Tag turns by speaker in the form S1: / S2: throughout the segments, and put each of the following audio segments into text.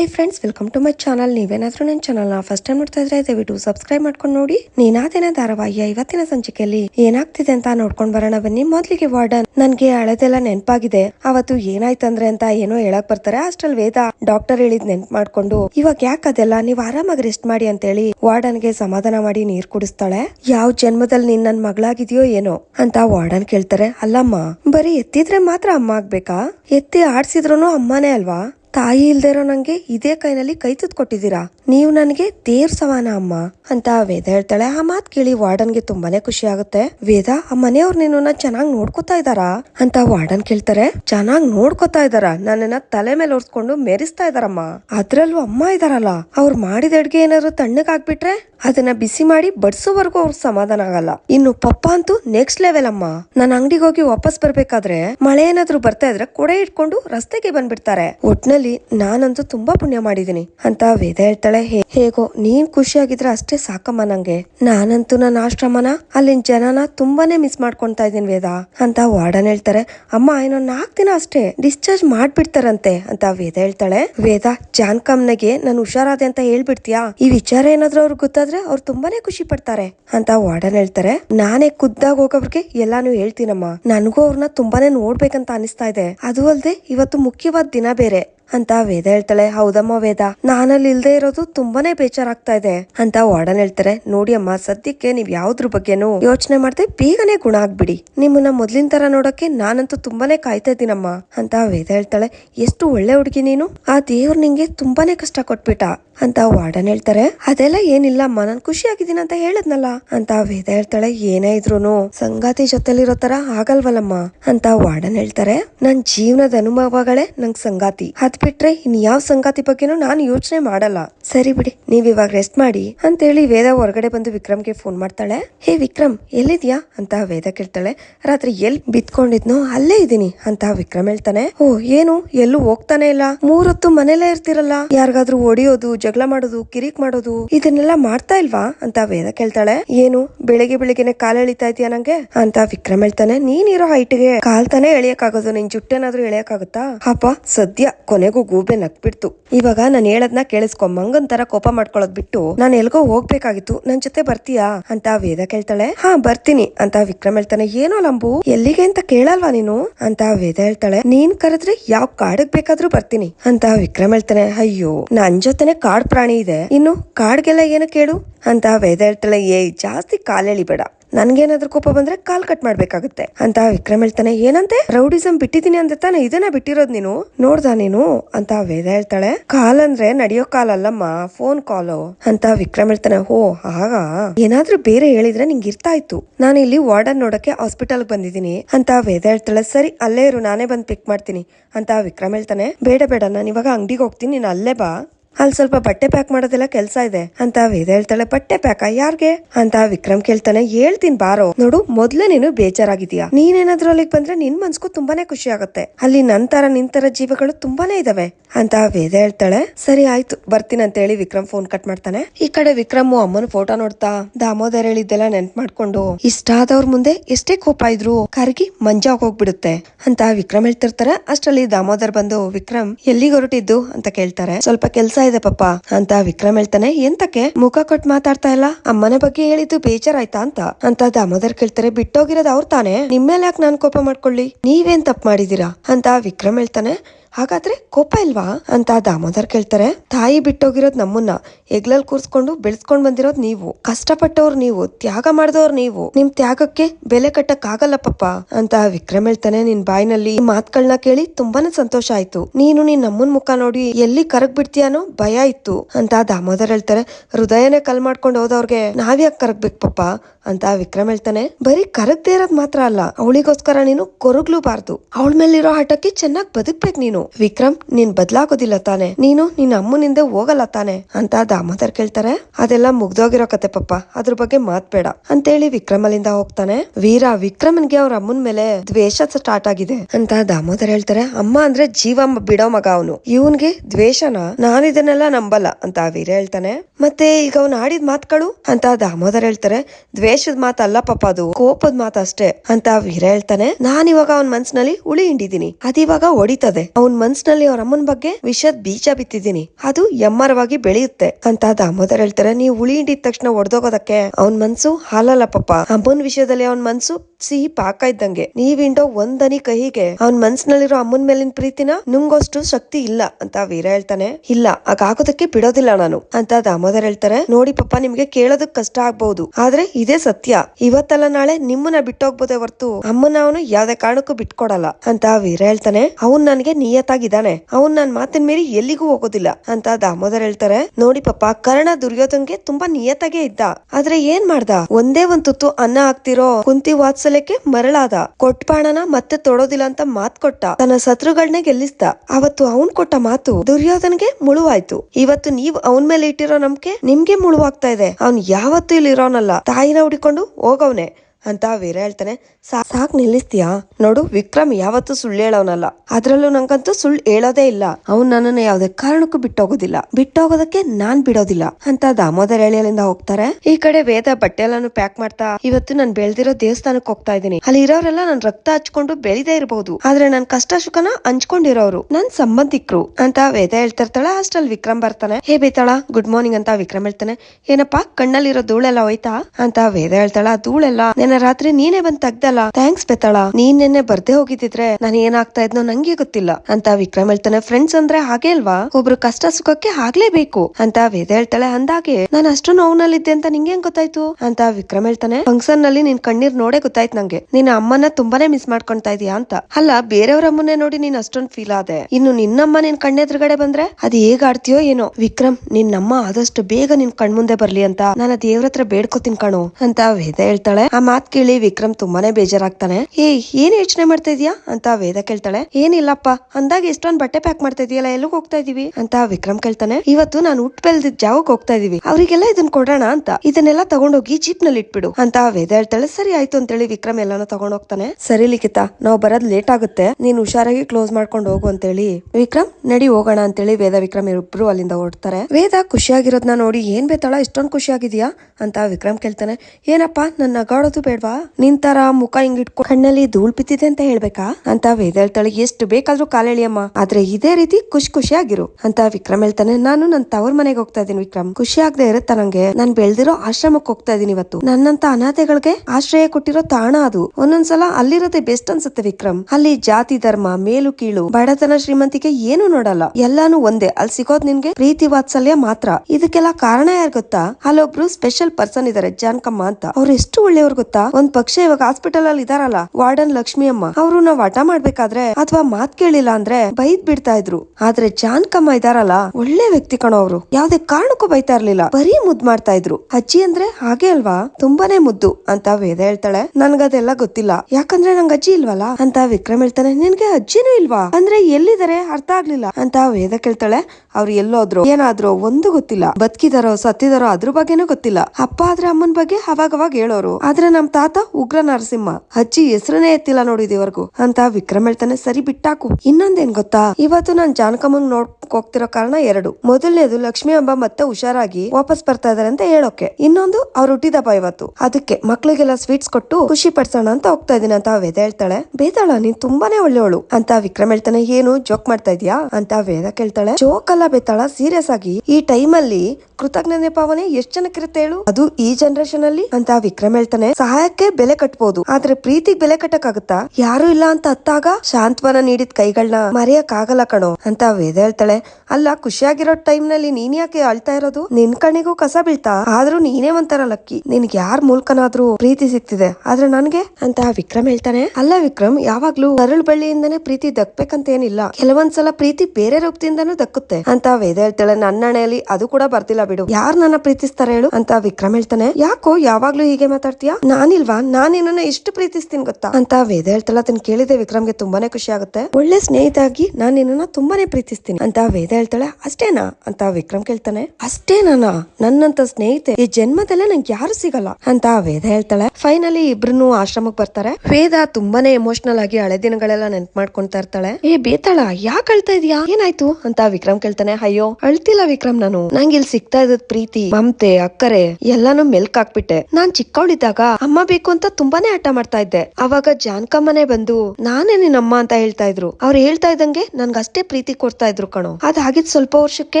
S1: Hi friends welcome to my channel ನೀವೇನಾದ್ರೂ ನನ್ನ ಚಾನಲ್ನ ಫಸ್ಟ್ ಟೈಮ್ ನೋಡ್ತಾ ಇದ್ರೆ ದಯವಿಟ್ಟು ಸಬ್ಸ್ಕ್ರೈಬ್ ಮಾಡ್ಕೊಂಡು ನೋಡಿ. ನೀನಾದೇನ ಧಾರಾವಾಹಿಯ ಇವತ್ತಿನ ಸಂಚಿಕೆಯಲ್ಲಿ ಏನಾಗ್ತಿದೆ ಅಂತ ನೋಡ್ಕೊಂಡ್ ಬರೋಣ. ಬನ್ನಿ, ಮೊದ್ಲಿಗೆ ವಾರ್ಡನ್ ನನ್ಗೆ ಹಳೆದೆಲ್ಲ ನೆನಪಾಗಿದೆ. ಅವತ್ತು ಏನಾಯ್ತಂದ್ರೆ ಅಂತ ಏನೋ ಹೇಳಕ್ ಬರ್ತಾರೆ. ಅಷ್ಟ್ರಲ್ಲಿ ವೇದ ಡಾಕ್ಟರ್ ಹೇಳಿದ್ ನೆನ್ಪ್ ಮಾಡ್ಕೊಂಡು, ಇವಾಗ ಯಾಕೆ ಅದೆಲ್ಲ? ನೀವ್ ಆರಾಮಾಗಿ ರೆಸ್ಟ್ ಮಾಡಿ ಅಂತ ಹೇಳಿ ವಾರ್ಡನ್ಗೆ ಸಮಾಧಾನ ಮಾಡಿ ನೀರ್ ಕುಡಿಸ್ತಾಳೆ. ಯಾವ ಜನ್ಮದಲ್ಲಿ ನೀನ್ ನನ್ ಮಗಳಾಗಿದ್ಯೋ ಏನೋ? ಅಂತ ವಾರ್ಡನ್ ಕೇಳ್ತಾರೆ. ಅಲ್ಲಮ್ಮ, ಬರೀ ಎತ್ತಿದ್ರೆ ಮಾತ್ರ ಅಮ್ಮ ಆಗ್ಬೇಕಾ? ಎತ್ತಿ ಆಡ್ಸಿದ್ರು ಅಮ್ಮನೇ ಅಲ್ವಾ? ತಾಯಿ ಇಲ್ದಿರೋ ನಂಗೆ ಇದೇ ಕೈನಲ್ಲಿ ಕೈ ತುತ್ ಕೊಟ್ಟಿದ್ದೀರಾ? ನೀವು ನನಗೆ ದೇವ್ರ ಸಮಾನ ಅಮ್ಮ ಅಂತ ವೇದ ಹೇಳ್ತಾಳೆ. ಆ ಮಾತ್ ಕೇಳಿ ವಾರ್ಡನ್ಗೆ ತುಂಬಾನೇ ಖುಷಿ ಆಗುತ್ತೆ. ವೇದ, ಆ ಮನೆಯವ್ರು ನಿನ್ನ ಚೆನ್ನಾಗ್ ನೋಡ್ಕೊತಾ ಇದಾರಾ ಅಂತ ವಾರ್ಡನ್ ಕೇಳ್ತಾರೆ. ಚೆನ್ನಾಗ್ ನೋಡ್ಕೊತಾ ಇದಾರ ನನ್ನನ್ನ ತಲೆ ಮೇಲೆ ಒರ್ಸ್ಕೊಂಡು ಮೆರಿಸ್ತಾ ಇದಾರಮ್ಮ ಅದ್ರಲ್ಲೂ ಅಮ್ಮ ಇದಾರಲ್ಲ ಅವ್ರು ಮಾಡಿದ ಅಡ್ಗೆ ಏನಾದ್ರು ತಣ್ಣಗಾಗ್ಬಿಟ್ರೆ ಅದನ್ನ ಬಿಸಿ ಮಾಡಿ ಬಡ್ಸೋವರೆಗೂ ಅವ್ರ ಸಮಾಧಾನ ಆಗಲ್ಲ. ಇನ್ನು ಪಪ್ಪ ಅಂತೂ ನೆಕ್ಸ್ಟ್ ಲೆವೆಲ್ ಅಮ್ಮ. ನಾನು ಅಂಗಡಿಗೆ ಹೋಗಿ ವಾಪಸ್ ಬರ್ಬೇಕಾದ್ರೆ ಮಳೆ ಏನಾದ್ರೂ ಬರ್ತಾ ಇದ್ರೆ ಕೊಡೆ ಇಟ್ಕೊಂಡು ರಸ್ತೆಗೆ ಬಂದ್ಬಿಡ್ತಾರೆ. ಒಟ್ನಲ್ಲಿ ನಾನಂತೂ ತುಂಬಾ ಪುಣ್ಯ ಮಾಡಿದೀನಿ ಅಂತ ವೇದ ಹೇಳ್ತಾಳೆ, "ಹೇ- ಹೇಗೋ, ನೀನ್ ಖುಷಿಯಾಗಿದ್ರೆ ಅಷ್ಟೇ ಸಾಕಮ್ಮ ನಂಗೆ. ನಾನಂತೂ ನನ್ನ ಆಶ್ರಮನ, ಅಲ್ಲಿನ ಜನನ ತುಂಬಾನೇ ಮಿಸ್ ಮಾಡ್ಕೊಂತಾ ಇದೀನಿ ವೇದ. ಅಂತ ವಾರ್ಡನ್ ಹೇಳ್ತಾರೆ, ಅಮ್ಮ ಏನೋ ನಾಲ್ಕು ದಿನ ಅಷ್ಟೇ ಡಿಸ್ಚಾರ್ಜ್ ಮಾಡ್ಬಿಡ್ತಾರಂತೆ, ಅಂತ ವೇದ ಹೇಳ್ತಾಳೆ. ವೇದ, ಜಾನ್ಕಮ್ನಗೆ ನಾನು ಹುಷಾರಾದೆ ಅಂತ ಹೇಳ್ಬಿಡ್ತೀಯಾ? ಈ ವಿಚಾರ ಏನಾದ್ರೂ ಅವ್ರಿಗೆ ಗೊತ್ತಾದ್ರೆ ಅವ್ರು ತುಂಬಾನೇ ಖುಷಿ ಪಡ್ತಾರೆ, ಅಂತ ವಾರ್ಡನ್ ಹೇಳ್ತಾರೆ. ನಾನೇ ಖುದ್ದಾಗ್ ಹೋಗೋವ್ರಿಗೆ ಎಲ್ಲಾನು ಹೇಳ್ತೀನಮ್ಮ. ನನಗೂ ಅವ್ರನ್ನ ತುಂಬಾನೇ ನೋಡ್ಬೇಕಂತ ಅನಿಸ್ತಾ ಇದೆ. ಅದು ಅಲ್ದೆ, ಇವತ್ತು ಮುಖ್ಯವಾದ ದಿನ ಬೇರೆ. ಅಂತ ವೇದ ಹೇಳ್ತಾಳೆ, ಹೌದಮ್ಮ ವೇದ, ನಾನಲ್ಲಿ ಇಲ್ದೇ ಇರೋದು ತುಂಬಾನೇ ಬೇಜಾರಾಗ್ತಾ ಇದೆ. ಅಂತ ವಾರ್ಡನ್ ಹೇಳ್ತಾರೆ, ನೋಡಿ ಅಮ್ಮ, ಸದ್ಯಕ್ಕೆ ನೀವ್ ಯಾವ್ದ್ರ ಬಗ್ಗೆನೂ ಯೋಚನೆ ಮಾಡ್ದೆ ಬೇಗನೆ ಗುಣ ಆಗ್ಬಿಡಿ. ನಿಮ್ಮನ್ನ ಮೊದ್ಲಿನ ತರ ನೋಡಕ್ಕೆ ನಾನಂತೂ ತುಂಬಾನೇ ಕಾಯ್ತಾ ಇದ್ದೀನಮ್ಮ. ಅಂತ ವೇದ ಹೇಳ್ತಾಳೆ, ಎಷ್ಟು ಒಳ್ಳೆ ಹುಡುಗಿ ನೀನು. ಆ ದೇವ್ರು ನಿಂಗೆ ತುಂಬಾನೇ ಕಷ್ಟ ಕೊಟ್ಬಿಟ್ಟ. ಅಂತ ವಾರ್ಡನ್ ಹೇಳ್ತಾರೆ. ಅದೆಲ್ಲ ಏನಿಲ್ಲಮ್ಮ ಖುಷಿ ಆಗಿದ್ದೀನಿ ಅಂತ ಹೇಳದ್ನಲ್ಲ. ಅಂತ ವೇದ ಹೇಳ್ತಾಳೆ, ಏನೇ ಇದ್ರೂನು. ಸಂಗಾತಿ ಜೊತೆಲಿರೋ ತರ ಆಗಲ್ವಲ್ಲಮ್ಮ, ಅಂತ ವಾರ್ಡನ್ ಹೇಳ್ತಾರೆ. ನನ್ ಜೀವನದ ಅನುಭವಗಳೇ ನಂಗ್ ಸಂಗಾತಿ. ಅದ್ ಬಿಟ್ರೆ ಇನ್ ಯಾವ ಸಂಗಾತಿ ಬಗ್ಗೆನೂ ನಾನು ಯೋಚನೆ ಮಾಡಲ್ಲ. ಸರಿ ಬಿಡಿ, ನೀವ್ ಇವಾಗ ರೆಸ್ಟ್ ಮಾಡಿ ಅಂತ ಹೇಳಿ ವೇದ ಹೊರಗಡೆ ಬಂದು ವಿಕ್ರಮ್ಗೆ ಫೋನ್ ಮಾಡ್ತಾಳೆ. ಹೇ ವಿಕ್ರಮ್, ಎಲ್ಲಿದ್ಯಾ? ಅಂತ ವೇದ ಕೇಳ್ತಾಳೆ. ರಾತ್ರಿ ಎಲ್ ಬಿತ್ಕೊಂಡಿದ್ನೋ ಅಲ್ಲೇ ಇದೀನಿ ಅಂತ ವಿಕ್ರಮ್ ಹೇಳ್ತಾನೆ. ಓ, ಏನು? ಎಲ್ಲೂ ಹೋಗ್ತಾನೆ ಇಲ್ಲ? ಮೂರೊತ್ತು ಮನೇಲೇ ಇರ್ತಿರಲ್ಲ? ಯಾರಿಗಾದ್ರೂ ಹೊಡಿಯೋದು ಜಗಳ ಮಾಡೋದು, ಕಿರಿಕ್ ಮಾಡೋದು, ಇದನ್ನೆಲ್ಲ ಮಾಡ್ತಾ ಇಲ್ವಾ? ಅಂತ ವೇದ ಕೇಳ್ತಾಳೆ. ಏನು, ಬೆಳಿಗ್ಗೆ ಬೆಳಿಗ್ಗೆನೆ ಕಾಲ್ ಎಳಿತಾ ಇದೀಯ ನಂಗೆ? ಅಂತ ವಿಕ್ರಮ್ ಹೇಳ್ತಾನೆ. ನೀನಿರೋ ಹೈಟ್ಗೆ ಕಾಲ್ ತಾನೇ ಎಳಿಯಕ್ಕಾಗೋದು, ನಿನ್ ಜುಟ್ಟೇನಾದ್ರೂ ಎಳಿಯಕ್ಕಾಗುತ್ತಾ? ಅಪ್ಪ, ಸದ್ಯ ಕೊನೆಗೂ ಗೂಬೆ ನಕ್ಬಿಡ್ತು ಇವಾಗ ನಾನು ಹೇಳದ್ನ ಕೇಳಿಸ್ಕೊ ಮಂಗನ್ ತರ ಕೋಪ ಮಾಡ್ಕೊಳ್ಳೋದ್ ಬಿಟ್ಟು ನಾನು ಎಲ್ಗೋ ಹೋಗ್ಬೇಕಾಗಿತ್ತು. ನನ್ ಜೊತೆ ಬರ್ತೀಯಾ? ಅಂತ ವೇದ ಕೇಳ್ತಾಳೆ. ಹಾ, ಬರ್ತೀನಿ ಅಂತ ವಿಕ್ರಮ್ ಹೇಳ್ತಾನೆ. ಏನೋ ಲಂಬು, ಎಲ್ಲಿಗೆ ಅಂತ ಕೇಳಲ್ವಾ ನೀನು? ಅಂತ ವೇದ ಹೇಳ್ತಾಳೆ. ನೀನ್ ಕರೆದ್ರೆ ಯಾವ ಕಾಡಕ್ ಬೇಕಾದ್ರೂ ಬರ್ತೀನಿ ಅಂತ ವಿಕ್ರಮ್ ಹೇಳ್ತಾನೆ. ಅಯ್ಯೋ, ನನ್ ಜೊತೆನೆ ಕಾಡ್ ಪ್ರಾಣಿ ಇದೆ. ಇನ್ನು ಕಾಡ್ಗೆಲ್ಲ ಏನು ಕೇಳು? ಅಂತ ವೇದ ಹೇಳ್ತಾಳೆ ಏ, ಜಾಸ್ತಿ ಕಾಲೆಳಿಬೇಡ ನನ್ಗೇನಾದ್ರೂ ಕೋಪ ಬಂದ್ರೆ ಕಾಲ್ ಕಟ್ ಮಾಡ್ಬೇಕಾಗುತ್ತೆ. ಅಂತ ವಿಕ್ರಮ್ ಹೇಳ್ತಾನೆ ಏನಂತೆ? ರೌಡಿಸಂ ಬಿಟ್ಟಿದೀನಿ ಅಂತ ತಾನೆ ಇದನ್ನ ಬಿಟ್ಟಿರೋದ್ ನೀನು? ನೋಡ್ದ ನೀನು? ಅಂತ ವೇದ ಹೇಳ್ತಾಳೆ ಕಾಲ್ ಅಂದ್ರೆ ನಡೆಯೋ ಕಾಲ್ ಅಲ್ಲಮ್ಮ ಫೋನ್ ಕಾಲು. ಅಂತ ವಿಕ್ರಮ್ ಹೇಳ್ತಾನೆ ಹೋ, ಆಗ. ಏನಾದ್ರೂ ಬೇರೆ ಹೇಳಿದ್ರೆ ನಿಂಗೆ ಇರ್ತಾ ಇತ್ತು ನಾನು ಇಲ್ಲಿ ವಾರ್ಡನ್ ನೋಡಕ್ಕೆ ಹಾಸ್ಪಿಟಲ್ ಬಂದಿದ್ದೀನಿ. ಅಂತ ವೇದ ಹೇಳ್ತಾಳೆ ಸರಿ, ಅಲ್ಲೇ ಇರು, ನಾನೇ ಬಂದ್ ಪಿಕ್ ಮಾಡ್ತೀನಿ. ಅಂತ ವಿಕ್ರಮ್ ಹೇಳ್ತಾನೆ ಬೇಡ ಬೇಡ, ನಾನು ಇವಾಗ ಅಂಗಡಿಗೆ ಹೋಗ್ತೀನಿ, ನೀನ್ ಅಲ್ಲೇ ಬಾ. ಅಲ್ಲಿ ಸ್ವಲ್ಪ ಬಟ್ಟೆ ಪ್ಯಾಕ್ ಮಾಡೋದೆಲ್ಲ ಕೆಲಸ ಇದೆ. ಅಂತ ವೇದ ಹೇಳ್ತಾಳೆ, ಬಟ್ಟೆ ಪ್ಯಾಕ ಯಾರ್ಗೆ? ಅಂತ ವಿಕ್ರಮ್ ಕೇಳ್ತಾನೆ, ಹೇಳ್ತೀನಿ ಬಾರೋ. ನೋಡು, ಮೊದ್ಲೇ ನೀನು ಬೇಜಾರಾಗಿದ್ಯಾ ನೀನೇನಾದ್ರೂ ಅಲ್ಲಿಗೆ ಬಂದ್ರೆ ನಿನ್ ಮನ್ಸ್ಗೂ ತುಂಬಾನೇ ಖುಷಿ ಆಗುತ್ತೆ. ಅಲ್ಲಿ ನಂತರ ನಿಂತರ ಜೀವಗಳು ತುಂಬಾನೇ ಇದಾವೆ. ಅಂತ ವೇದ ಹೇಳ್ತಾಳೆ. ಸರಿ, ಆಯ್ತು, ಬರ್ತೀನಿ ಅಂತ ಹೇಳಿ ವಿಕ್ರಮ್ ಫೋನ್ ಕಟ್ ಮಾಡ್ತಾನೆ. ಈ ಕಡೆ ವಿಕ್ರಮ್ ಅಮ್ಮನ ಫೋಟೋ ನೋಡ್ತಾ, ದಾಮೋದರ್ ಹೇಳಿದ್ದೆಲ್ಲ ನೆನ್ಪ್ ಮಾಡ್ಕೊಂಡು ಇಷ್ಟ ಆದವ್ರ ಮುಂದೆ ಎಷ್ಟೇ ಕೋಪ ಇದ್ರು ಕರ್ಗಿ ಮಂಜಾಗ್ ಹೋಗ್ಬಿಡುತ್ತೆ ಅಂತ ವಿಕ್ರಮ್ ಹೇಳ್ತಿರ್ತಾರೆ. ಅಷ್ಟರಲ್ಲಿ ದಾಮೋದರ್ ಬಂದು, ವಿಕ್ರಮ್, ಎಲ್ಲಿಗೆ ಹೊರಟಿದ್ದು? ಅಂತ ಕೇಳ್ತಾರೆ. ಸ್ವಲ್ಪ ಕೆಲ್ಸ ಇದೆ ಪಪ್ಪ ಅಂತ ವಿಕ್ರಮ್ ಹೇಳ್ತಾನೆ. ಎಂತಕ್ಕೆ? ಮುಖ ಕೊಟ್ಟು ಮಾತಾಡ್ತಾ ಇಲ್ಲ? ಅಮ್ಮನ ಬಗ್ಗೆ ಹೇಳಿದ್ದು ಬೇಜಾರಾಯ್ತಾ ಅಂತ? ಅಂತ ದಾಮೋದರ್ ಕೇಳ್ತಾರೆ. ಬಿಟ್ಟೋಗಿರೋದು ಅವ್ರ ತಾನೆ? ನಿಮ್ಮೇಲೆ ಯಾಕೆ ನಾನ್ ಕೋಪ ಮಾಡ್ಕೊಳ್ಳಿ? ನೀವೇನ್ ತಪ್ಪು ಮಾಡಿದೀರಾ? ಅಂತ ವಿಕ್ರಮ್ ಹೇಳ್ತಾನೆ. ಹಾಗಾದ್ರೆ ಕೋಪ ಇಲ್ವಾ? ಅಂತ ದಾಮೋದರ್ ಕೇಳ್ತಾರೆ. ತಾಯಿ ಬಿಟ್ಟೋಗಿರೋದ್ ನಮ್ಮನ್ನ ಎಗ್ಲಲ್ ಕೂರ್ಸ್ಕೊಂಡು ಬೆಳೆಸ್ಕೊಂಡ್ ಬಂದಿರೋದ್ ನೀವು. ಕಷ್ಟಪಟ್ಟವ್ರು ನೀವು, ತ್ಯಾಗ ಮಾಡಿದವ್ರು ನೀವು. ನಿಮ್ ತ್ಯಾಗಕ್ಕೆ ಬೆಲೆ ಕಟ್ಟಕ್ ಆಗಲ್ಲ ಪಪ್ಪ, ಅಂತ ವಿಕ್ರಮ್ ಹೇಳ್ತಾನೆ ನಿನ್ ಬಾಯಿನಲ್ಲಿ. ಈ ಮಾತ್ಗಳನ್ನ ಕೇಳಿ ತುಂಬಾನೇ ಸಂತೋಷ ಆಯ್ತು. ನೀನು ನಿನ್ ನಮ್ಮನ್ ಮುಖ ನೋಡಿ ಎಲ್ಲಿ ಕರಗ್ ಬಿಡ್ತೀಯಾನೋ ಭಯ ಇತ್ತು, ಅಂತ ದಾಮೋದರ್ ಹೇಳ್ತಾರೆ. ಹೃದಯನೇ ಕಲ್ ಮಾಡ್ಕೊಂಡು ಹೋದವ್ರಿಗೆ ನಾವ್ಯಾಕ್ ಕರಗ್ಬೇಕು ಪಪ್ಪ, ಅಂತ ವಿಕ್ರಮ್ ಹೇಳ್ತಾನೆ. ಬರೀ ಕರಗ್ದೇ ಇರೋದ್ ಮಾತ್ರ ಅಲ್ಲ, ಅವಳಿಗೋಸ್ಕರ ನೀನು ಕೊರಗ್ಲೂಬಾರ್ದು. ಅವಳ ಮೇಲಿರೋ ಆಟಕ್ಕೆ ಚೆನ್ನಾಗ್ ಬದುಕ್ಬೇಕು ನೀನು. ವಿಕ್ರಮ್, ನೀನ್ ಬದ್ಲಾಗೋದಿಲ್ಲ ತಾನೆ. ನೀನು ನಿನ್ನ ಅಮ್ಮನಿಂದ ಹೋಗಲ್ಲ ತಾನೆ. ಅಂತ ದಾಮೋದರ್ ಕೇಳ್ತಾರೆ. ಅದೆಲ್ಲ ಮುಗ್ದೋಗಿರೋ ಕತೆ ಪಪ್ಪ. ಅದ್ರ ಬಗ್ಗೆ ಮಾತ್ಬೇಡ ಅಂತೇಳಿ ವಿಕ್ರಮ್ ಅಲ್ಲಿಂದ ಹೋಗ್ತಾನೆ. ವೀರ, ವಿಕ್ರಮನ್ಗೆ ಅವ್ರ ಅಮ್ಮನ ಮೇಲೆ ದ್ವೇಷ ಸ್ಟಾರ್ಟ್ ಆಗಿದೆ. ಅಂತ ದಾಮೋದರ್ ಹೇಳ್ತಾರೆ. ಅಮ್ಮ ಅಂದ್ರೆ ಜೀವ ಬಿಡೋ ಮಗ ಅವನು. ಇವನ್ಗೆ ದ್ವೇಷನ ನಾನು ಇದನ್ನೆಲ್ಲ ನಂಬಲ್ಲ. ಅಂತ ವೀರ ಹೇಳ್ತಾನೆ. ಮತ್ತೆ ಈಗ ಅವ್ನ ಆಡಿದ ಮಾತುಗಳು ಅಂತ ದಾಮೋದರ್ ಹೇಳ್ತಾರೆ. ದ್ವೇಷದ ಮಾತಲ್ಲ ಪಾಪ ಅದು. ಕೋಪದ ಮಾತು ಅಷ್ಟೇ. ಅಂತ ವೀರ ಹೇಳ್ತಾನೆ. ನಾನ್ ಇವಾಗ ಅವನ್ ಮನ್ಸಿನಲ್ಲಿ ಉಳಿ ಹಿಂಡಿದೀನಿ. ಅದಿವಾಗ ಹೊಡಿತದೆ. ಅವನ್ ಅವನ್ ಮನ್ಸಿನಲ್ಲಿ ಅವ್ರ ಅಮ್ಮನ ಬಗ್ಗೆ ವಿಷದ್ ಬೀಜ ಬಿತ್ತಿದ್ದೀನಿ. ಅದು ಎಮ್ಮರವಾಗಿ ಬೆಳೆಯುತ್ತೆ. ಅಂತ ದಾಮೋದರ್ ಹೇಳ್ತಾರೆ, ನೀವು ಹುಳಿ ಹಿಂಡಿದ ತಕ್ಷಣ ಒಡೆದೋಗೋದಕ್ಕೆ ಅವನ್ ಮನ್ಸು ಹಾಲಲ್ಲ ಪಾಪ. ಅಮ್ಮನ್ ವಿಷಯದಲ್ಲಿ ಅವನ್ ಮನ್ಸು ಸಿಹಿ ಪಾಕ ಇದ್ದಂಗೆ. ನೀವ್ ಹಿಂಡೋ ಒಂದನಿ ಕಹಿಗೆ. ಅವನ್ ಮನ್ಸಿನಲ್ಲಿರೋ ಅಮ್ಮನ ಮೇಲಿನ ಪ್ರೀತಿನ ನುಂಗೋಷ್ಟು ಶಕ್ತಿ ಇಲ್ಲ, ಅಂತ ವೀರ ಹೇಳ್ತಾನೆ. ಇಲ್ಲ ಆಗೋದಕ್ಕೆ ಬಿಡೋದಿಲ್ಲ ನಾನು ಅಂತ ದಾಮೋದರ್ ಹೇಳ್ತಾರೆ. ನೋಡಿ ಪಾಪ, ನಿಮ್ಗೆ ಕೇಳೋದಕ್ ಕಷ್ಟ ಆಗ್ಬಹುದು ಆದ್ರೆ ಇದೇ ಸತ್ಯ. ಇವತ್ತಲ್ಲ ನಾಳೆ ನಿಮ್ಮನ್ನ ಬಿಟ್ಟೋಗ್ಬೋದೇ ಹೊರ್ತು ಅಮ್ಮನ ಅವನು ಯಾವ್ದೇ ಕಾರಣಕ್ಕೂ ಬಿಟ್ಕೊಡಲ್ಲ, ಅಂತ ವೀರ ಹೇಳ್ತಾನೆ. ಅವನ್ ನನ್ಗೆ ನಿಯತ್ತಾಗಿದ್ದಾನೆ ಅವನ್ ನನ್ ಮಾತಿನ ಮೀರಿ ಎಲ್ಲಿಗೂ ಹೋಗೋದಿಲ್ಲ ಅಂತ ದಾಮೋದರ್ ಹೇಳ್ತಾರೆ. ನೋಡಿ ಪಾಪ, ಕರ್ಣ ದುರ್ಯೋಧನ್ಗೆ ತುಂಬಾ ನಿಯತ್ತಾಗೆ ಇದ್ದ. ಆದ್ರೆ ಏನ್ ಮಾಡ್ದ? ಒಂದೇ ಒಂದ್ ತುತ್ತು ಅನ್ನ ಆಗ್ತಿರೋ ಕುಂತಿ ವಾತ್ಸಲ್ಯಕ್ಕೆ ಮರಳಾದ. ಕೊಟ್ಪಾಣನ ಮತ್ತೆ ತೊಡೋದಿಲ್ಲ ಅಂತ ಮಾತ್ ಕೊಟ್ಟ. ತನ್ನ ಶತ್ರುಗಳನ್ನ ಗೆಲ್ಲಿಸ್ದ. ಅವತ್ತು ಅವನ್ ಕೊಟ್ಟ ಮಾತು ದುರ್ಯೋಧನ್ಗೆ ಮುಳುವಾಯ್ತು. ಇವತ್ತು ನೀವ್ ಅವನ್ ಮೇಲೆ ಇಟ್ಟಿರೋ ನಂಬಿಕೆ ನಿಮ್ಗೆ ಮುಳುವಾಗ್ತಾ ಇದೆ. ಅವ್ನ್ ಯಾವತ್ತೂ ಇಲ್ಲಿ ಇರೋನಲ್ಲ ತಾಯಿನ ಹುಡಿಕೊಂಡು ಹೋಗವ್ನೆ. ಅಂತ ವೀರ ಹೇಳ್ತಾನೆ. "ಸಾ- ಸಾಕ್ ನಿಲ್ಲಿಸ್ತೀಯಾ? ನೋಡು, ವಿಕ್ರಮ್ ಯಾವತ್ತು ಸುಳ್ಳು ಹೇಳೋನಲ್ಲ. ಅದ್ರಲ್ಲೂ ನಂಗಂತೂ ಸುಳ್ಳು ಹೇಳೋದೇ ಇಲ್ಲ. ಅವ್ನ್ ನನ್ನನ್ನ ಯಾವ್ದೇ ಕಾರಣಕ್ಕೂ ಬಿಟ್ಟೋಗೋದಿಲ್ಲ. ಬಿಟ್ಟೋಗೋದಕ್ಕೆ ನಾನ್ ಬಿಡೋದಿಲ್ಲ ಅಂತ ದಾಮೋದರ ಎಳೆಯಲಿಂದ ಹೋಗ್ತಾರೆ. ಈ ಕಡೆ ವೇದ ಬಟ್ಟೆ ಎಲ್ಲಾನು ಪ್ಯಾಕ್ ಮಾಡ್ತಾ, ಇವತ್ತು ನಾನ್ ಬೆಳ್ದಿರೋ ದೇವಸ್ಥಾನಕ್ಕೆ ಹೋಗ್ತಾ ಇದ್ದೀನಿ. ಅಲ್ಲಿ ಇರೋರೆಲ್ಲ ನನ್ ರಕ್ತ ಹಚ್ಕೊಂಡು ಬೆಳಿದೇ ಇರಬಹುದು ಆದ್ರೆ ನನ್ ಕಷ್ಟ ಸುಖನ ಹಂಚ್ಕೊಂಡಿರೋರು, ನನ್ ಸಂಬಂಧಿಕರು ಅಂತ ವೇದ ಹೇಳ್ತಿರ್ತಾಳ. ಅಷ್ಟ್ರಲ್ಲಿ ವಿಕ್ರಮ್ ಬರ್ತಾನೆ. ಹೇ ಬೇತಾಳ ಗುಡ್ ಮಾರ್ನಿಂಗ್ ಅಂತ ವಿಕ್ರಮ್ ಹೇಳ್ತಾನೆ. ಏನಪ್ಪಾ, ಕಣ್ಣಲ್ಲಿರೋ ಧೂಳೆಲ್ಲ ಹೋಯ್ತಾ? ಅಂತ ವೇದ ಹೇಳ್ತಾಳ. "ಆ ಧೂಳೆಲ್ಲ ನೆನ್ನೆ ರಾತ್ರಿ ನೀನೇ ಬಂದ್ ತೆಗ್ದಲ್ಲ? ಥ್ಯಾಂಕ್ಸ್ ಬೆತ್ತಳ. ನೀನ್ ನಿನ್ನೆ ಬರ್ದೇ ಹೋಗಿದ್ದಿದ್ರೆ ನಾನು ಏನಾಗ್ತಾ ಇದ್ನೋ ನಂಗೆ ಗೊತ್ತಿಲ್ಲ. ಅಂತ ವಿಕ್ರಮ್ ಹೇಳ್ತಾನೆ ಫ್ರೆಂಡ್ಸ್ ಅಂದ್ರೆ ಹಾಗೆ ಅಲ್ವಾ? ಒಬ್ರು ಕಷ್ಟ ಸುಖಕ್ಕೆ ಆಗ್ಲೇಬೇಕು. ಅಂತ ವೇದ ಹೇಳ್ತಾಳೆ ಅಂದಾಗೆ, ನಾನು ಅಷ್ಟು ನೋವ್ನಲ್ಲಿದ್ದೆ ಅಂತ ನಿಂಗೆ ಗೊತ್ತಾಯ್ತು? ಅಂತ ವಿಕ್ರಮ್ ಹೇಳ್ತಾನೆ ಫಂಕ್ಷನ್ನಲ್ಲಿ ನಿನ್ ಕಣ್ಣೀರ್ ನೋಡೇ ಗೊತ್ತಾಯ್ತು ನಂಗೆ. ನಿನ್ನ ಅಮ್ಮನ ತುಂಬಾನೇ ಮಿಸ್ ಮಾಡ್ಕೊಂತಾ ಇದೀಯಾ ಅಂತ. ಅಲ್ಲ, ಬೇರೆಯವ್ರ ಅಮ್ಮನ್ನೇ ನೋಡಿ ನೀನ್ ಅಷ್ಟೊಂದ್ ಫೀಲ್ ಆದೆ. ಇನ್ನು ನಿನ್ನಮ್ಮ ನಿನ್ ಕಣ್ಣೆದುರುಗಡೆ ಬಂದ್ರೆ ಅದ್ ಹೇಗ್ ಆಡ್ತೀಯೋ ಏನೋ. ವಿಕ್ರಮ್, ನಿನ್ನಮ್ಮ ಆದಷ್ಟು ಬೇಗ ನಿನ್ ಕಣ್ಮುಂದೆ ಬರ್ಲಿ ಅಂತ ನಾನು ದೇವ್ರ ಹತ್ರ ಬೇಡ್ಕೋತೀನಿ ಕಣು, ಅಂತ ವೇದ ಹೇಳ್ತಾಳೆ. ಆ ಕೇಳಿ ವಿಕ್ರಮ್ ತುಂಬಾನೇ ಬೇಜಾರಾಗ್ತಾನೆ. ಏ ಏನ್ ಯೋಚನೆ ಮಾಡ್ತಾ ಇದೀಯಾ? ಅಂತ ವೇದ ಕೇಳ್ತಾಳೆ. ಏನಿಲ್ಲಪ್ಪ, ಅಂದಾಗ ಎಷ್ಟೊಂದ್ ಬಟ್ಟೆ ಪ್ಯಾಕ್ ಮಾಡ್ತಾ ಇದೀಯಲ್ಲ, ಎಲ್ಲಿಗ್ ಹೋಗ್ತಾ ಇದೀವಿ? ಅಂತ ವಿಕ್ರಮ್ ಕೇಳ್ತಾನೆ. ಇವತ್ತು ನಾನು ಉಟ್ ಬೆಳ್ದಿದ್ ಜಾಗಕ್ಕೆ ಹೋಗ್ತಾ ಇದೀವಿ. ಅವರಿಗೆಲ್ಲ ಇದನ್ನ ಕೊಡೋಣ ಅಂತ. ಇದನ್ನೆಲ್ಲ ತಗೊಂಡೋಗಿ ಜೀಪ್ನಲ್ಲಿ ಇಟ್ಬಿಡು. ಅಂತ ವೇದ ಹೇಳ್ತಾಳೆ. ಸರಿ, ಆಯ್ತು ಅಂತೇಳಿ ವಿಕ್ರಮ್ ಎಲ್ಲಾನು ತಗೊಂಡ್ ಹೋಗ್ತಾನೆ. ಸರಿ, ಲಿಖಿತ, ನಾವು ಬರೋದ್ ಲೇಟ್ ಆಗುತ್ತೆ. ನೀನ್ ಹುಷಾರಾಗಿ ಕ್ಲೋಸ್ ಮಾಡ್ಕೊಂಡು ಹೋಗು ಅಂತೇಳಿ. ವಿಕ್ರಮ್, ನಡಿ ಹೋಗೋಣ ಅಂತೇಳಿ ವೇದ ವಿಕ್ರಮ್ ಇಬ್ರು ಅಲ್ಲಿಂದ ಓಡ್ತಾರೆ. ವೇದ, ಖುಷಿಯಾಗಿರೋದ್ನ ನೋಡಿ ಏನ್ ಬೇತಾಳ ಇಷ್ಟೊಂದು ಖುಷಿಯಾಗಿದ್ಯಾ? ಅಂತ ವಿಕ್ರಮ್ ಕೇಳ್ತಾನೆ. ಏನಪ್ಪಾ, ನನ್ನ ನಗಾಡೋದು ಬೇಡ್ವಾ? ನಿಂತರ ಮುಖ ಹಿಂಗ್ ಇಟ್ಕೊ ಕಣ್ಣಲ್ಲಿ ಧೂಳ್ ಬಿತ್ತಿದೆ ಅಂತ ಹೇಳ್ಬೇಕಾ? ಅಂತ ವೇದಳ್ ತಳಿ ಎಷ್ಟು ಬೇಕಾದ್ರೂ ಕಾಲೆಳಿಯಮ್ಮ. ಆದ್ರೆ ಇದೇ ರೀತಿ ಖುಷಿ ಖುಷಿಯಾಗಿರು. ಅಂತ ವಿಕ್ರಮ್ ಹೇಳ್ತಾನೆ. ನಾನು ನನ್ ತವರ್ ಮನೆಗೆ ಹೋಗ್ತಾ ಇದೀನಿ ವಿಕ್ರಮ್. ಖುಷಿ ಆಗದೆ ಇರುತ್ತ ನಂಗೆ? ನಾನ್ ಬೆಳ್ದಿರೋ ಆಶ್ರಮಕ್ಕೆ ಹೋಗ್ತಾ ಇದೀನಿ ಇವತ್ತು. ನನ್ನಂತ ಅನಾಥೆಗಳಿಗೆ ಆಶ್ರಯ ಕೊಟ್ಟಿರೋ ತಾಣ ಅದು. ಒಂದೊಂದ್ಸಲ ಅಲ್ಲಿರೋದೇ ಬೆಸ್ಟ್ ಅನ್ಸುತ್ತೆ ವಿಕ್ರಮ್. ಅಲ್ಲಿ ಜಾತಿ ಧರ್ಮ, ಮೇಲು ಕೀಳು, ಬಡತನ ಶ್ರೀಮಂತಿಕೆ ಏನು ನೋಡಲ್ಲ. ಎಲ್ಲಾನು ಒಂದೇ. ಅಲ್ಲಿ ಸಿಗೋದ್ ನಿನ್ಗೆ ಪ್ರೀತಿ ವಾತ್ಸಲ್ಯ ಮಾತ್ರ. ಇದಕ್ಕೆಲ್ಲ ಕಾರಣ ಯಾರು ಗೊತ್ತಾ? ಅಲ್ಲೊಬ್ರು ಸ್ಪೆಷಲ್ ಪರ್ಸನ್ ಇದಾರೆ ಜಾನ್ಕಮ್ಮ ಅಂತ. ಅವ್ರು ಎಷ್ಟು ಒಳ್ಳೆಯವ್ರು ಗೊತ್ತಾ? ಒಂದ್ ಪಕ್ಷ ಇವಾಗ ಹಾಸ್ಪಿಟಲ್ ಅಲ್ಲಿ ಇದಾರಲ್ಲ, ವಾರ್ಡನ್ ಲಕ್ಷ್ಮಿ ಅಮ್ಮ ಅವರು ನಾವ್ ಹಠ ಮಾಡ್ಬೇಕಾದ್ರೆ ಅಥವಾ ಮಾತ್ ಕೇಳಿಲ್ಲ ಅಂದ್ರೆ ಬೈದ್ ಬಿಡ್ತಾ ಇದ್ರು. ಆದ್ರೆ ಜಾನ್ಕಮ್ಮ ಇದಾರಲ್ಲ, ಒಳ್ಳೆ ವ್ಯಕ್ತಿ ಕಣೋ ಅವರು. ಯಾವ್ದೇ ಕಾರಣಕ್ಕೂ ಬೈತಾ ಇರ್ಲಿಲ್ಲ. ಬರೀ ಮುದ್ ಮಾಡ್ತಾ ಇದ್ರು. ಅಜ್ಜಿ ಅಂದ್ರೆ ಹಾಗೆ ಅಲ್ವಾ? ತುಂಬಾನೇ ಮುದ್ದು ಅಂತ ವೇದ ಹೇಳ್ತಾಳೆ. ನನ್ಗದೆಲ್ಲ ಗೊತ್ತಿಲ್ಲ. ಯಾಕಂದ್ರೆ ನಂಗ್ ಅಜ್ಜಿ ಇಲ್ವಲ್ಲ? ಅಂತ ವಿಕ್ರಮ್ ಹೇಳ್ತಾನೆ. ನಿನ್ಗೆ ಅಜ್ಜಿನೂ ಇಲ್ವಾ? ಅಂದ್ರೆ ಎಲ್ಲಿದ್ದಾರೆ? ಅರ್ಥ ಆಗ್ಲಿಲ್ಲ ಅಂತ ವೇದ ಕೇಳ್ತಾಳೆ. ಅವ್ರು ಎಲ್ಲೋದ್ರು. ಏನಾದ್ರು ಒಂದು ಗೊತ್ತಿಲ್ಲ. ಬದುಕಿದಾರೋ, ಸತ್ತಿದಾರೋ ಅದ್ರ ಬಗ್ಗೆನೂ ಗೊತ್ತಿಲ್ಲ. ಅಪ್ಪ ಆದ್ರೆ ಅಮ್ಮನ್ ಬಗ್ಗೆ ಅವಾಗ ಅವಾಗ ಹೇಳೋರು. ಆದ್ರೆ ನಮ್ ತಾತ ಉಗ್ರ ನರಸಿಂಹ ಅಜ್ಜಿ ಹೆಸರನ್ನೇ ಎತ್ತಿಲ್ಲ ನೋಡಿದಿವರೆಗೂ ಅಂತ ವಿಕ್ರಮ್ ಹೇಳ್ತಾನೆ, ಸರಿ ಬಿಟ್ಟಾಕು. ಇನ್ನೊಂದೇನ್ ಗೊತ್ತಾ? ಇವತ್ತು ನಾನ್ ಜಾನಕಮ್ಮಂಗ್ ನೋಡ್ಕ್ ಹೋಗ್ತಿರೋ ಕಾರಣ ಎರಡು. ಮೊದಲನೇದು ಲಕ್ಷ್ಮಿ ಅಂಬ ಮತ್ತೆ ಹುಷಾರಾಗಿ ವಾಪಸ್ ಬರ್ತಾ ಇದಾರೆ ಅಂತ ಹೇಳೋಕೆ. ಇನ್ನೊಂದು ಅವ್ರ ಹುಟ್ಟಿದಪ್ಪ ಇವತ್ತು. ಅದಕ್ಕೆ ಮಕ್ಳಿಗೆಲ್ಲ ಸ್ವೀಟ್ಸ್ ಕೊಟ್ಟು ಖುಷಿ ಪಡ್ಸೋಣ ಅಂತ ಹೋಗ್ತಾ ಇದೀನಿ ಅಂತ ವೇದ ಹೇಳ್ತಾಳೆ. ಬೇತಾಳ, ನೀನ್ ತುಂಬಾನೇ ಒಳ್ಳೆಯವಳು. ಅಂತ ವಿಕ್ರಮ್ ಹೇಳ್ತಾನೆ, ಏನು ಜೋಕ್ ಮಾಡ್ತಾ ಇದೀಯಾ? ಅಂತ ವೇದ ಕೇಳ್ತಾಳೆ. ಜೋಕ್ ಅಲ್ಲ ಬೇತಾಳ ಸೀರಿಯಸ್ ಆಗಿ. ಈ ಟೈಮ್ ಅಲ್ಲಿ ಕೃತಜ್ಞತೆ ಪಾವನೆ ಎಷ್ಟ್ ಜನಕ್ಕಿರುತ್ತೆ ಹೇಳು? ಅದು ಈ ಜನರೇಷನ್ ಅಲ್ಲಿ. ಅಂತ ವಿಕ್ರಮ್ ಹೇಳ್ತಾನೆ. ಸಹಾಯಕ್ಕೆ ಬೆಲೆ ಕಟ್ಬೋದು. ಆದ್ರೆ ಪ್ರೀತಿ ಬೆಲೆ ಕಟ್ಟಕ್ಕಾಗುತ್ತಾ? ಯಾರು ಇಲ್ಲ ಅಂತ ಅತ್ತಾಗ ಶಾಂತ್ವನ ನೀಡಿದ ಕೈಗಳನ್ನ ಮರೆಯಕ್ ಆಗಲ್ಲ ಕಣೋ. ಅಂತ ವೇದ ಹೇಳ್ತಾಳೆ. ಅಲ್ಲ, ಖುಷಿಯಾಗಿರೋ ಟೈಮ್ನಲ್ಲಿ ನೀನ್ ಯಾಕೆ ಅಳ್ತಾ ಇರೋದು? ನಿನ್ ಕಣ್ಣಿಗೂ ಕಸ ಬೀಳ್ತಾ? ಆದ್ರೂ ನೀನೇ ಒಂಥರ ಲಕ್ಕಿ. ನಿನ್ಗೆ ಯಾರ್ ಮೂಲಕನಾದ್ರೂ ಪ್ರೀತಿ ಸಿಗ್ತಿದೆ. ಆದ್ರೆ ನನ್ಗೆ? ಅಂತ ವಿಕ್ರಮ್ ಹೇಳ್ತಾನೆ. ಅಲ್ಲ ವಿಕ್ರಮ್, ಯಾವಾಗ್ಲೂ ಕರಳು ಬಳ್ಳಿಯಿಂದನೇ ಪ್ರೀತಿ ದಕ್ಬೇಕಂತ ಏನಿಲ್ಲ ಕೆಲವೊಂದ್ಸಲ ಪ್ರೀತಿ ಬೇರೆ ರೂಪದಿಂದನೂ ದಕ್ಕುತ್ತೆ. ಅಂತ ವೇದ ಹೇಳ್ತಾಳೆ. ನನ್ನ ಹಣೆಯಲ್ಲಿ ಅದು ಕೂಡ ಬರ್ತಿಲ್ಲ ಬಿಡು. ಯಾರು ನನ್ನ ಪ್ರೀತಿಸ್ತಾರೆ ಹೇಳು? ಅಂತ ವಿಕ್ರಮ್ ಹೇಳ್ತಾನೆ. ಯಾಕೋ, ಯಾವಾಗ್ಲೂ ಹೀಗೆ ಮಾತಾಡ್ತೀಯಾ? ನಾನಿಲ್ವಾ? ನಾನು ನಿನ್ನ ಎಷ್ಟು ಪ್ರೀತಿಸ್ತೀನಿ ಗೊತ್ತಾ? ಅಂತ ವೇದ ಹೇಳ್ತಾಳೆ ಅದನ್ನ ಕೇಳಿದೆ ವಿಕ್ರಮ್ಗೆ ತುಂಬಾನೇ ಖುಷಿ ಆಗುತ್ತೆ. ಒಳ್ಳೆ ಸ್ನೇಹಿತಾಗಿ ನಾನು ನಿನ್ನ ತುಂಬಾನೇ ಪ್ರೀತಿಸ್ತೀನಿ ಅಂತ ವೇದ ಹೇಳ್ತಾಳೆ ಅಷ್ಟೇನಾ? ಅಂತ ವಿಕ್ರಮ್ ಕೇಳ್ತಾನೆ. ಅಷ್ಟೇನಾ ನನ್ನಂತ ಸ್ನೇಹಿತೆ ಈ ಜನ್ಮದಲ್ಲೇ ನಂಗೆ ಯಾರು ಸಿಗಲ್ಲ. ಅಂತ ವೇದ ಹೇಳ್ತಾಳೆ ಫೈನಲಿ ಇಬ್ರು ಆಶ್ರಮಕ್ ಬರ್ತಾರೆ. ವೇದ ತುಂಬಾನೇ ಎಮೋಷನಲ್ ಆಗಿ ಹಳೆ ದಿನಗಳೆಲ್ಲ ನೆನ್ಪ್ ಮಾಡ್ಕೊಂತಾ ಇರ್ತಾಳೆ. ಏ, ಬೇತಾಳ, ಯಾಕೆ ಅಳ್ತಾ ಇದೀಯಾ? ಏನಾಯ್ತು? ಅಂತ ವಿಕ್ರಮ್ ಕೇಳ್ತಾನೆ. ಅಯ್ಯೋ, ಅಳ್ತಿಲ್ಲ ವಿಕ್ರಮ್ ನಾನು. ನಂಗೆ ಇಲ್ಲಿ ಸಿಗ್ತಾ ಇರೋದ್ ಪ್ರೀತಿ, ಮಮತೆ, ಅಕ್ಕರೆ ಎಲ್ಲಾನು ಮೆಲ್ಕ್ ಹಾಕ್ಬಿಟ್ಟೆ. ನಾನ್ ಚಿಕ್ಕವಳಿದ್ದಾಗ ಅಮ್ಮ ಬೇಕು ಅಂತ ತುಂಬಾನೇ ಆಟ ಮಾಡ್ತಾ ಇದ್ದೆ. ಅವಾಗ ಜಾನ್ಕಮ್ಮನೆ ಬಂದು, ನಾನೇ ನಿನ್ನಮ್ಮ ಅಂತ ಹೇಳ್ತಾ ಇದ್ರು. ಅವ್ರು ಹೇಳ್ತಾ ಇದ್ದಂಗೆ ನನ್ಗೆ ಅಷ್ಟೇ ಪ್ರೀತಿ ಕೊಡ್ತಾ ಇದ್ರು ಕಣೋ. ಅದಾಗಿದ್ ಸ್ವಲ್ಪ ವರ್ಷಕ್ಕೆ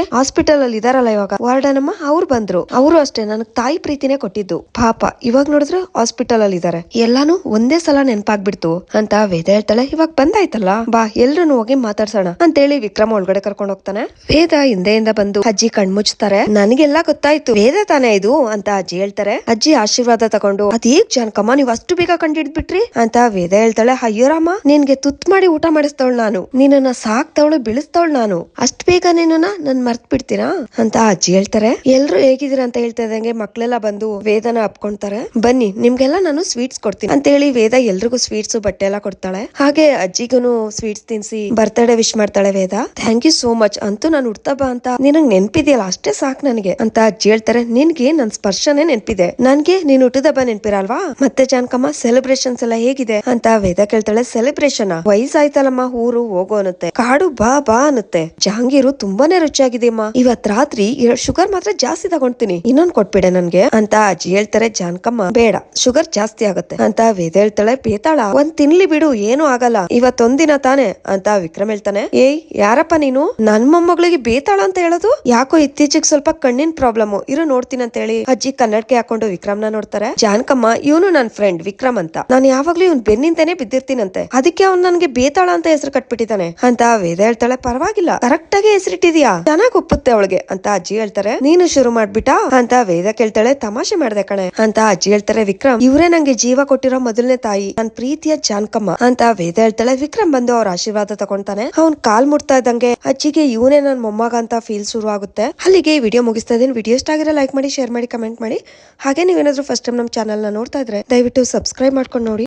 S1: ಹಾಸ್ಪಿಟಲ್ ಅಲ್ಲಿ ಇದಾರಲ್ಲ ಇವಾಗ. ವಾರ್ಡನಮ್ಮ ಅವ್ರು ಬಂದ್ರು. ಅವರು ಅಷ್ಟೇ ನನಗ್ ತಾಯಿ ಪ್ರೀತಿನೇ ಕೊಟ್ಟಿದ್ದು. ಪಾಪ, ಇವಾಗ ನೋಡಿದ್ರೆ ಹಾಸ್ಪಿಟಲ್ ಅಲ್ಲಿ ಇದಾರೆ. ಎಲ್ಲಾನು ಒಂದೇ ಸಲ ನೆನ್ಪಾಗ್ಬಿಡ್ತು. ಅಂತ ವೇದ ಹೇಳ್ತಾಳೆ, ಇವಾಗ ಬಂದಾಯ್ತಲ್ಲ. ಬಾ ಎಲ್ರು ಹೋಗಿ ಮಾತಾಡ್ಸೋಣ. ಅಂತೇಳಿ ವಿಕ್ರಮ ಒಳಗಡೆ ಕರ್ಕೊಂಡು ಹೋಗ್ತಾನೆ. ವೇದ ಹಿಂದೆಯಿಂದ ಬಂದು, ಅಜ್ಜಿ ಕಣ್ಮುಚ್ತಾರೆ. ನನಗೆಲ್ಲ ಗೊತ್ತಾಯ್ತು. ವೇದ ತಾನೇ ಇದು? ಅಂತ ಅಜ್ಜಿ ಹೇಳ್ತಾರೆ. ಅಜ್ಜಿ ಆಶೀರ್ವಾದ ತಗೊಂಡು ಅದೇಗ್ ಜಾನ್ಕಮ್ಮ ನೀವ್ ಅಷ್ಟು ಬೇಗ ಕಂಡಿಡ್ಬಿಟ್ರಿ ಅಂತ ವೇದ ಹೇಳ್ತಾಳೆ, ಅಯ್ಯೋ ರಾಮ, ನಿನ್ಗೆ ತುತ್ ಮಾಡಿ ಊಟ ಮಾಡಿಸ್ತವಳು ನಾನು. ನಿನ್ನನ್ನ ಸಾಕ್ತವಳು, ಬೆಳೆಸ್ತವಳು ನಾನು. ಅಷ್ಟ್ ಬೇಗ ನಿನ್ನನ್ನ ನನ್ ಮರ್ತ್ ಬಿಡ್ತೀರಾ ಅಂತ ಅಜ್ಜಿ ಹೇಳ್ತಾರೆ. ಎಲ್ರು ಹೇಗಿದ್ದೀರಾ? ಅಂತ ಹೇಳ್ತಾ ಇದ್ದಂಗೆ ಮಕ್ಳೆಲ್ಲ ಬಂದು ವೇದನ ಅಪ್ಕೊಂತಾರೆ ಬನ್ನಿ, ನಿಮ್ಗೆಲ್ಲ ನಾನು ಸ್ವೀಟ್ಸ್ ಕೊಡ್ತೀನಿ. ಅಂತ ಹೇಳಿ ವೇದ ಎಲ್ರಿಗೂ ಸ್ವೀಟ್ಸ್ ಬಟ್ಟೆ ಎಲ್ಲ ಕೊಡ್ತಾಳೆ. ಹಾಗೆ ಅಜ್ಜಿಗೂ ಸ್ವೀಟ್ಸ್ ತಿನ್ಸಿ ಬರ್ತ್ಡೇ ವಿಶ್ ಮಾಡ್ತಾಳೆ Veda. Thank you so much ಅಂತೂ ನಾನು ಹುಡ್ತಾ ಅಂತ. ನಿನಗ್ ನೆನ್ಪಿದೆಯಲ್ಲ, ಅಷ್ಟೇ ಸಾಕ್ ನನಗೆ. ಅಂತ ಅಜ್ಜಿ ಹೇಳ್ತಾರೆ. ನಿನ್ಗೆ ನನ್ ಸ್ಪರ್ಶನೇ ನೆನ್ಪಿದೆ. ನನ್ಗೆ ನೀನ್ ಹುಟ್ಟಿದಬ್ಬ ನೆನ್ಪಿರಲ್ವಾ? ಮತ್ತೆ ಜಾನಕಮ್ಮ ಸೆಲೆಬ್ರೇಷನ್ಸ್ ಎಲ್ಲ ಹೇಗಿದೆ? ಅಂತ ವೇದ ಕೇಳ್ತಾಳೆ ಸೆಲೆಬ್ರೇಷನ್ ವಯಸ್ಸಾಯ್ತಲ್ಲಮ್ಮ, ಊರು ಹೋಗು ಅನ್ನತ್ತೆ ಕಾಡು ಬಾ ಬಾ ಅನ್ನತ್ತೆ. ಜಹಾಂಗೀರು ತುಂಬಾನೇ ರುಚಿಯಾಗಿದೆಯಮ್ಮ. ಇವತ್ ರಾತ್ರಿ ಶುಗರ್ ಮಾತ್ರ ಜಾಸ್ತಿ ತಗೊಂತೀನಿ ಇನ್ನೊಂದ್ ಕೊಟ್ಬಿಡೆ ನನ್ಗೆ. ಅಂತ ಅಜ್ಜಿ ಹೇಳ್ತಾರೆ, ಜಾನ್ಕಮ್ಮ, ಬೇಡ. ಶುಗರ್ ಜಾಸ್ತಿ ಆಗತ್ತೆ. ಅಂತ ವೇದ ಹೇಳ್ತಾಳೆ ಬೇತಾಳ ಒಂದ್ ತಿನ್ಲಿ ಬಿಡು, ಏನು ಆಗಲ್ಲ. ಇವತ್ತೊಂದಿನ ತಾನೆ. ಅಂತ ವಿಕ್ರಮ್ ಹೇಳ್ತಾನೆ, ಏಯ್, ಯಾರಪ್ಪ ನೀನು? ನನ್ ಮೊಮ್ಮಗಳಿಗೆ ಬೇತಾಳ ಅಂತ ಹೇಳೋದು? ಯಾಕೋ ಇತ್ತೀಚೆಗೆ ಸ್ವಲ್ಪ ಕಣ್ಣಿನ ಪ್ರಾಬ್ಲಮ್ ಇರು ನೋಡ್ತೀನಿ ಅಂತ ಹೇಳಿ. ಅಜ್ಜಿ ಕನ್ನಡಕ್ಕೆ ಹಾಕೊಂಡು ವಿಕ್ರಮ್ನ ನೋಡ್ತಾರೆ. ಜಾನಕಮ್ಮ ಇವನು ನನ್ ಫ್ರೆಂಡ್ ವಿಕ್ರಮ್ ಅಂತ. ನಾನು ಯಾವಾಗ್ಲೂ ಇವನ್ ಬೆನ್ನಿಂದಾನೆ ಬಿದ್ದಿರ್ತೀನಂತೆ. ಅದಕ್ಕೆ ಅವ್ನ್ ನನ್ಗೆ ಬೇತಾಳ ಅಂತ ಹೆಸರು ಕಟ್ಬಿಟ್ಟಿದ್ದಾನೆ. ಅಂತ ವೇದ ಹೇಳ್ತಾಳೆ, ಪರವಾಗಿಲ್ಲ ಕರೆಕ್ಟ್ ಆಗಿ ಹೆಸರಿಟ್ಟಿದ್ಯಾ? ಚೆನ್ನಾಗ್ ಒಪ್ಪುತ್ತೆ ಅವಳಿಗೆ. ಅಂತ ಅಜ್ಜಿ ಹೇಳ್ತಾರೆ, ನೀನು ಶುರು ಮಾಡ್ಬಿಟ್ಟಾ? ಅಂತ ವೇದ ಕೇಳ್ತಾಳೆ, ತಮಾಷೆ ಮಾಡ್ದೆ ಕಣೆ. ಅಂತ ಅಜ್ಜಿ ಹೇಳ್ತಾರೆ, ವಿಕ್ರಮ್, ಇವರೇ ನಂಗೆ ಜೀವ ಕೊಟ್ಟಿರೋ ಮೊದಲನೇ ತಾಯಿ, ನನ್ ಪ್ರೀತಿಯ ಜಾನ್ಕಮ್ಮ. ಅಂತ ವೇದ ಹೇಳ್ತಾಳೆ, ವಿಕ್ರಮ್ ಬಂದು ಅವ್ರ ಆಶೀರ್ವಾದ ತಗೊಂತಾನೆ ಅವ್ನ್ ಕಾಲ್ ಮುಟ್ತಾ ಇದ್ದಂಗೆ ಅಜ್ಜಿಗೆ ಇವನೇ ನನ್ ಮೊಮ್ಮಗ ಅಂತ ಫೀಲ್ ಶುರು ಆಗುತ್ತೆ. ಅಲ್ಲಿಗೆ ವಿಡಿಯೋ ಮುಗಿಸ್ತಾ ಇದೀನಿ ವಿಡಿಯೋ ಇಷ್ಟ ಆಗಿರೋ ಲೈಕ್ ಮಾಡಿ ಶೇರ್ ಮಾಡಿ ಕಮೆಂಟ್ ಮಾಡಿ. ಹಾಗೆ ನೀವೇನಾದ್ರೂ ಫಸ್ಟ್ ಟೈಮ್ ನಮ್ಮ ಚಾನಲ್ನ ನೋಡ್ತಾ ಇದ್ರೆ ದಯವಿಟ್ಟು ಸಬ್ಸ್ಕ್ರೈಬ್ ಮಾಡ್ಕೊಂಡು ನೋಡಿ.